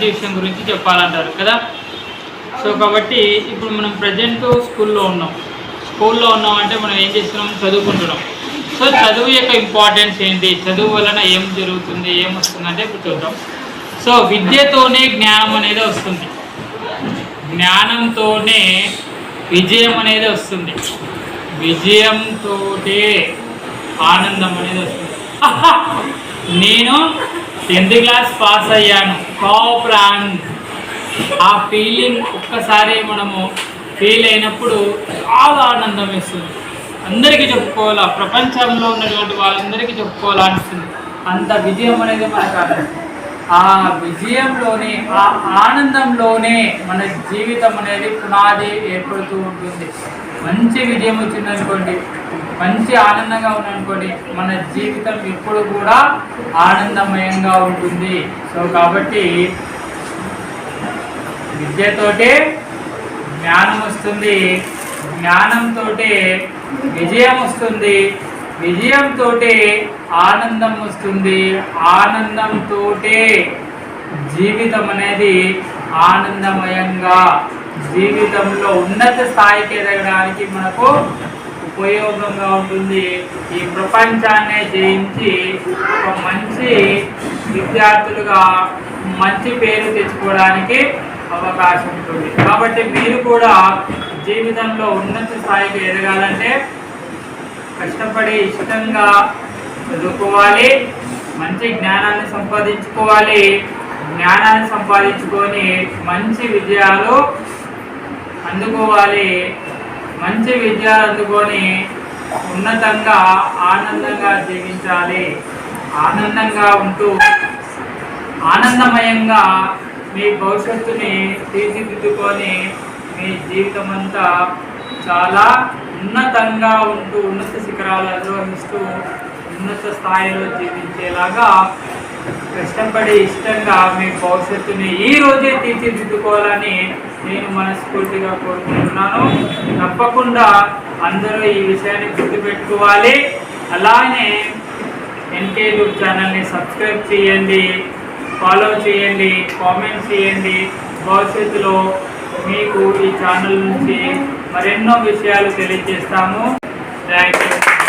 మంచి విషయం గురించి చెప్పాలంటారు కదా? సో కాబట్టి ఇప్పుడు మనం ప్రజెంట్ స్కూల్లో ఉన్నాం. స్కూల్లో ఉన్నాం అంటే మనం ఏం చేస్తున్నాం? చదువుకుంటున్నాం. సో చదువు యొక్క ఇంపార్టెన్స్ ఏంటి? చదువు వలన ఏం జరుగుతుంది? ఏం వస్తుంది? అంటే ఇప్పుడు చూద్దాం. సో విద్యతోనే జ్ఞానం అనేది వస్తుంది. జ్ఞానంతోనే విజయం అనేది వస్తుంది. విజయంతో ఆనందం అనేది వస్తుంది. నేను టెన్త్ క్లాస్ పాస్ అయ్యాను. కాప్రాన్ ఆ ఫీలింగ్ ఒక్కసారి మనము ఫీల్ అయినప్పుడు చాలా ఆనందం వేస్తుంది. అందరికీ చెప్పుకోవాలా? ప్రపంచంలో ఉన్నటువంటి వాళ్ళందరికీ చెప్పుకోవాలా అనిపిస్తుంది. అంత విజయం అనేది మనకు ఆ విజయంలోనే ఆ ఆనందంలోనే మన జీవితం అనేది పునాది ఏర్పడుతూ ఉంటుంది. మంచి విజయం వచ్చిందనుకోండి మంచి ఆనందంగా ఉందనుకోండి మన జీవితం ఎప్పుడు కూడా ఆనందమయంగా ఉంటుంది. సో కాబట్టి విద్యతోటే జ్ఞానం వస్తుంది జ్ఞానంతో విజయం వస్తుంది. విజయంతో ఆనందం వస్తుంది. ఆనందంతో జీవితం అనేది ఆనందమయంగా జీవితంలో ఉన్నత స్థాయికి ఎదగడానికి మనకు ఉపయోగంగా ఉంటుంది. ఈ ప్రపంచాన్ని జయించి ఒక మంచి విద్యార్థులుగా మంచి పేరు తెచ్చుకోవడానికి అవకాశం ఉంటుంది. కాబట్టి మీరు కూడా జీవితంలో ఉన్నత స్థాయికి ఎదగాలంటే కష్టపడి ఇష్టంగా చదువుకోవాలి మంచి జ్ఞానాన్ని సంపాదించుకోవాలి జ్ఞానాన్ని సంపాదించుకొని మంచి విజయాలు అందుకోవాలి మంచి విజయాలు అందుకొని ఉన్నతంగా ఆనందంగా జీవించాలి. ఆనందంగా ఉంటూ ఆనందమయంగా మీ భవిష్యత్తుని తీర్చిదిద్దుకొని మీ జీవితం అంతా చాలా ఉన్నతంగా ఉంటూ ఉన్నత శిఖరాలు అనుభవిస్తూ ఉన్నత స్థాయిలో జీవించేలాగా కష్టపడి ఇష్టంగా మీ భవిష్యత్తుని ఈ రోజే తీర్చిదిద్దుకోవాలని నేను మనస్ఫూర్తిగా కోరుకుంటున్నాను. తప్పకుండా అందరూ ఈ విషయాన్ని గుర్తుపెట్టుకోవాలి. అలానే ఎన్కే యూట్యూబ్ ఛానల్ని సబ్స్క్రైబ్ చేయండి ఫాలో చేయండి కామెంట్ చేయండి. భవిష్యత్తులో మీకు ఈ ఛానల్ నుంచి మరెన్నో విషయాలు తెలియజేస్తాము. Thank you